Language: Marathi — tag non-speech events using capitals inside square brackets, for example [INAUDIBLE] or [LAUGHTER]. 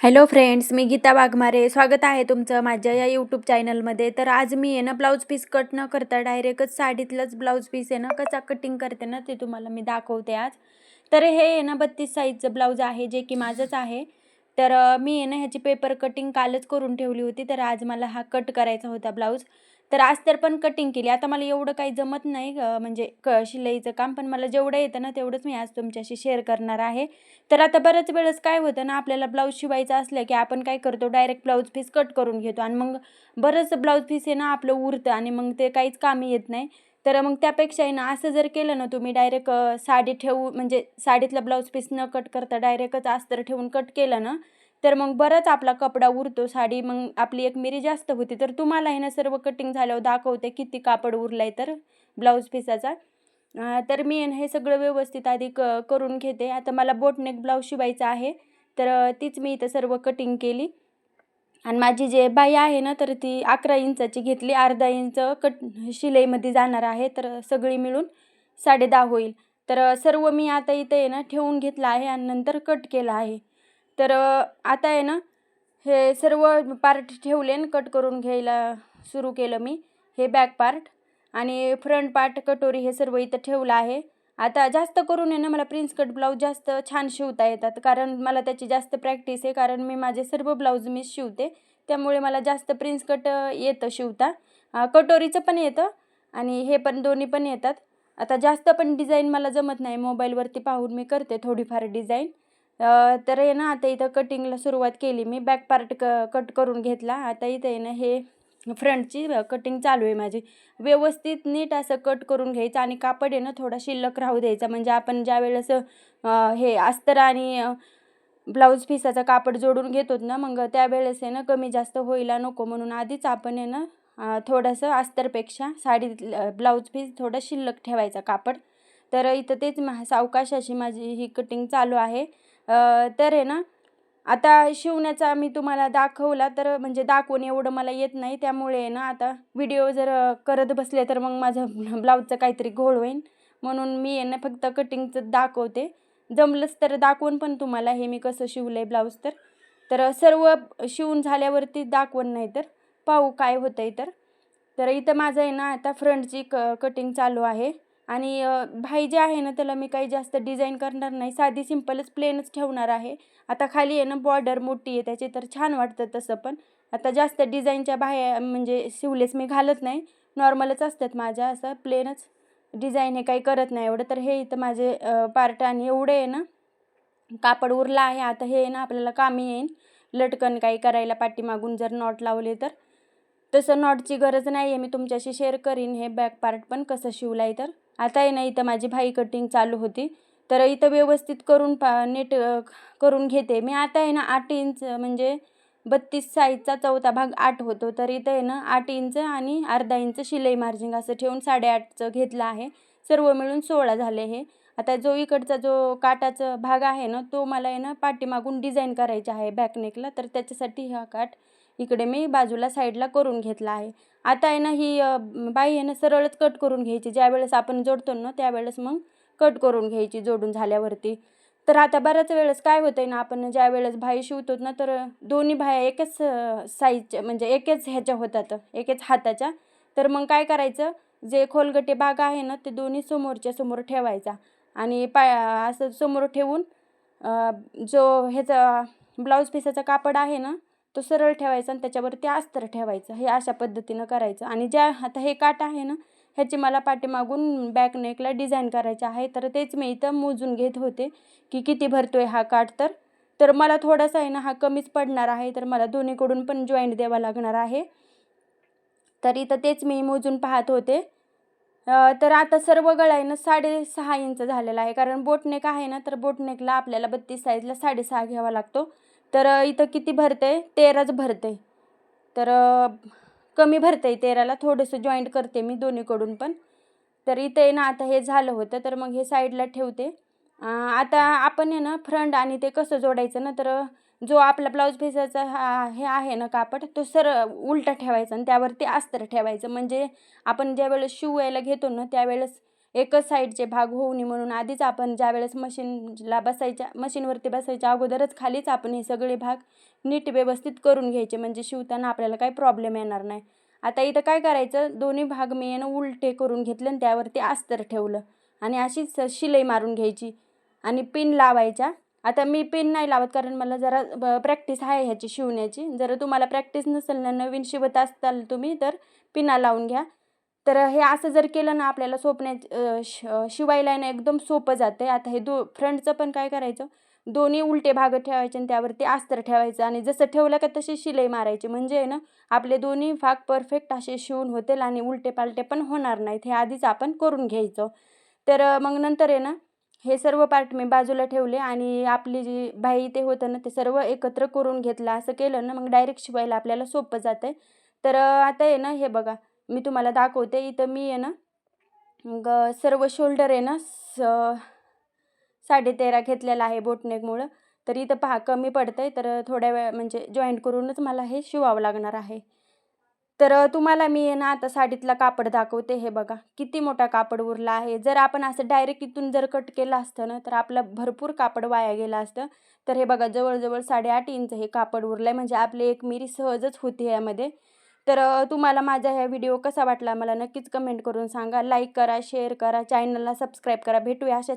हॅलो फ्रेंड्स मी गीता वाघमारे. स्वागत आहे तुमचं माझ्या या यूट्यूब चॅनलमध्ये तर आज मी आहे ना ब्लाऊज पीस कट न करता डायरेक्टच साडीतलंच ब्लाऊज पीस आहे ना कसा कटिंग करते ना ते तुम्हाला मी दाखवते आज. तर हे आहे ना बत्तीस साईजचं ब्लाऊज आहे जे की माझंच आहे. तर मी आहे ना ह्याची पेपर कटिंग कालच करून ठेवली होती. तर आज मला हा कट करायचा होता ब्लाऊज तर आज तर पण कटिंग केली. आता मला एवढं काही जमत नाही म्हणजे क शिलाईचं काम पण मला जेवढं येतं ना तेवढंच मी आज तुमच्याशी शेअर करणार आहे. तर आता बऱ्याच वेळेस काय होतं ना आपल्याला ब्लाऊज शिवायचं असलं की आपण काय करतो डायरेक्ट ब्लाऊज पीस कट करून घेतो आणि मग बरंच ब्लाऊज पीस आहे ना आपलं उरतं आणि मग ते काहीच कामी येत नाही. तर मग त्यापेक्षा आहे ना असं जर केलं ना तुम्ही डायरेक्ट साडी ठेवू म्हणजे साडीतला ब्लाऊज पीस न कट करता डायरेक्टच अस्तर ठेवून कट केलं ना तर मग बरंच आपला कपडा उरतो साडी मग आपली एक मिरी जास्त होती. तर तुम्हाला हे ना सर्व कटिंग झाल्यावर दाखवते किती कापड उरलाय तर ब्लाऊज पिसाचा तर मी ना हे सगळं व्यवस्थित आधी क करून घेते. आता मला बोटनेक ब्लाऊज शिवायचा आहे. तर तीच मी इथं सर्व कटिंग केली. आणि माझी जे बाई आहे ना तर ती अकरा इंचाची घेतली. अर्धा इंच कट शिलाईमध्ये जाणार आहे. तर सगळी मिळून साडे दहा होईल. तर सर्व मी आता इथं आहे ना ठेवून घेतलं आहे आणि नंतर कट केलं आहे. तर आता आहे ना हे सर्व पार्ट ठेवले आणि कट करून घ्यायला सुरू केलं मी. हे बॅक पार्ट आणि फ्रंट पार्ट कटोरी हे सर्व इथं ठेवलं आहे. आता जास्त करून आहे ना मला प्रिन्स कट ब्लाऊज जास्त छान शिवता येतात. कारण मला त्याची जास्त प्रॅक्टिस आहे. कारण मी माझे सर्व ब्लाऊज मी शिवते. त्यामुळे मला जास्त प्रिन्स कट येतं शिवता. कटोरीचं पण येतं आणि हे पण दोन्ही पण येतात. आता जास्त पण डिझाईन मला जमत नाही. मोबाईलवरती पाहून मी करते थोडीफार डिझाईन तर आहे ना आता इथं कटिंगला सुरुवात केली मी. बॅक पार्ट क कट करून घेतला. आता इथं आहे ना हे फ्रंटची कटिंग चालू आहे माझी. व्यवस्थित नीट असं कट करून घ्यायचं आणि कापड आहे ना थोडा शिल्लक राहू द्यायचा. म्हणजे आपण ज्या वेळेस हे अस्तर आणि ब्लाऊज पिसाचा कापड जोडून घेतो ना मग त्यावेळेस आहे ना कमी जास्त होईला नको. म्हणून आधीच आपण आहे ना थोडंसं अस्तरपेक्षा साडी ब्लाऊज पीस थोडं शिल्लक ठेवायचा कापड. तर इथं तेच मा सावकाश अशी माझी ही कटिंग चालू आहे. तर आहे ना आता शिवण्याचा मी तुम्हाला दाखवला तर म्हणजे दाखवून एवढं मला येत नाही. त्यामुळे आहे ना आता व्हिडिओ जर करत बसले तर मग माझं [LAUGHS] ब्लाऊजचं काहीतरी घोळ होईल म्हणून मी आहे ना फक्त कटिंगचं दाखवते. जमलंच तर दाखवून पण तुम्हाला हे मी कसं शिवलं आहे ब्लाऊज तर. तर सर्व शिवून झाल्यावरती दाखवून नाही तर. पाहू काय होतं आहे तर. तर इथं माझं आहे ना आता फ्रंटची क कटिंग चालू आहे. आणि भाई जे आहे ना त्याला मी काही जास्त डिझाईन करणार नाही. साधी सिंपलच प्लेनच ठेवणार आहे. आता खाली आहे ना बॉर्डर मोठी आहे त्याची तर छान वाटतं तसं पण. आता जास्त डिझाईनच्या बाहेर म्हणजे शिवलेस मी घालत नाही. नॉर्मलच असतात माझ्या असं प्लेनच. डिझाईन हे काही करत नाही एवढं. तर हे इथं माझे पार्ट आणि एवढे आहे ना कापड उरला आहे. आता हे ना आपल्याला कामी येईन. लटकन काही करायला पाठीमागून जर नॉट लावले तर. तसं नॉटची गरज नाही आहे मी तुमच्याशी शेअर करीन हे बॅक पार्ट पण कसं शिवलं आहे तर. आता आहे ना इथं माझी भाई कटिंग चालू होती. तर इथं व्यवस्थित करून पा नीट करून घेते. मी आता आहे ना आठ इंच म्हणजे बत्तीस साईजचा चौथा भाग आठ होतो. तर इथं आहे ना आठ इंच आणि अर्धा इंच शिलाई मार्जिंग असं ठेवून साडेआठचं घेतलं आहे. सर्व मिळून सोळा झाले हे. आता जो इकडचा जो काटाचा भाग आहे ना तो मला आहे ना पाठीमागून डिझाईन करायचा आहे बॅकनेकला तर त्याच्यासाठी हा काठ इकडे मी बाजूला साईडला करून घेतला आहे. आता आहे ना ही बाई आहे ना सरळच कट करून घ्यायची. ज्यावेळेस आपण जोडतो ना त्यावेळेस मग कट करून घ्यायची जोडून झाल्यावरती. तर आता बऱ्याच वेळेस काय होतं ना आपण ज्या वेळेस भाई शिवतो ना तर दोन्ही भाया एकच साईजच्या म्हणजे एकच ह्याच्या होतात एकच हाताच्या. तर मग काय करायचं जे खोलगटे भाग आहे ना ते दोन्ही समोरच्या समोर ठेवायचा. आणि पाय असं समोर ठेवून जो ह्याचा ब्लाऊज पिसाचा कापड आहे ना तो सरळ ठेवायचा आणि त्याच्यावरती अस्तर ठेवायचं. हे अशा पद्धतीनं करायचं. आणि ज्या आता हे काट आहे ना ह्याची मला पाठीमागून बॅक नेकला डिझाईन करायचे आहे. तर तेच मी इथं मोजून घेत होते की किती भरतो आहे हा काठ तर. तर मला थोडासा आहे ना हा कमीच पडणार आहे. तर मला दोन्हीकडून पण जॉईंट द्यावा लागणार आहे. तर इथं तेच मी मोजून पाहत होते. तर आता सर्व गळा आहे ना साडेसहा इंच झालेला आहे. कारण बोटनेक आहे ना तर बोटनेकला आपल्याला बत्तीस साईजला साडेसहा घ्यावा लागतो. तर इथं किती भरते? तेराच भरते. तर कमी भरते तेराला. थोडंसं जॉईंट करते मी दोन्हीकडून पण. तर इथं आहे ना आता हे झालं होतं तर मग हे साईडला ठेवते. आता आपण आहे ना फ्रंट आणि ते कसं जोडायचं ना तर जो आपला ब्लाऊज पिसाचा हा हे आहे ना कापड तो सर उलटा ठेवायचा आणि त्यावरती अस्तर ठेवायचं. म्हणजे आपण ज्यावेळेस शिवायला घेतो ना त्यावेळेस एकच साईडचे भाग होऊ नये म्हणून आधीच आपण ज्यावेळेस मशीनला बसायच्या मशीनवरती बसायच्या अगोदरच खालीच आपण हे सगळे भाग नीट व्यवस्थित करून घ्यायचे म्हणजे शिवताना आपल्याला काही प्रॉब्लेम येणार नाही. आता इथं काय करायचं? दोन्ही भाग मी यानं उलटे करून घेतले आणि त्यावरती अस्तर ठेवलं आणि अशीच शिलाई मारून घ्यायची आणि पिन लावायच्या. आता मी पिन नाही लावत कारण मला जरा प्रॅक्टिस आहे ह्याची शिवण्याची. जर तुम्हाला प्रॅक्टिस नसेल ना नवीन शिवत असताल तुम्ही तर पिना लावून घ्या. तर हे असं जर केलं ना आपल्याला सोपण्या शिवायला ना एकदम सोपं जातं आहे आता हे दो फ्रंटचं पण काय करायचं? दोन्ही उलटे भाग ठेवायचे आणि त्यावरती अस्तर ठेवायचं आणि जसं ठेवलं का तशी शिलाई मारायची. म्हणजे आहे ना आपले दोन्ही भाग परफेक्ट असे शिवून होतील आणि उलटे पालटे पण होणार नाहीत. हे आधीच आपण करून घ्यायचं. तर मग नंतर आहे ना हे सर्व पार्ट मी बाजूला ठेवले आणि आपली जी बाई ते होतं ना ते सर्व एकत्र करून घेतलं. असं केलं ना मग डायरेक्ट शिवायला आपल्याला सोपं जातं आहे तर आता आहे ना हे बघा. मी तुम्हाला दाखवते. इथं मी आहे ना मग सर्व शोल्डर आहे ना स साडे तेरा घेतलेला आहे बोटनेकमुळं. तर इथं पहा कमी पडतं आहे तर थोड्या वेळ म्हणजे जॉईंट करूनच मला हे शिवावं लागणार आहे. तर तुम्हाला मी आहे ना आता साडीतला कापड दाखवते. हे बघा किती मोठा कापड उरला आहे. जर आपण असं डायरेक्ट इथून जर कट केलं असतं ना तर आपलं भरपूर कापड वाया गेलं असतं. तर हे बघा जवळजवळ साडेआठ इंच हे कापड उरलं आहे म्हणजे आपली एक मिरी सहजच होती यामध्ये. तर तुम्हाला माझा ह्या व्हिडिओ कसा वाटला मला नक्कीच कमेंट करून सांगा. लाईक करा शेअर करा चॅनलला सबस्क्राईब करा. भेटूया अशा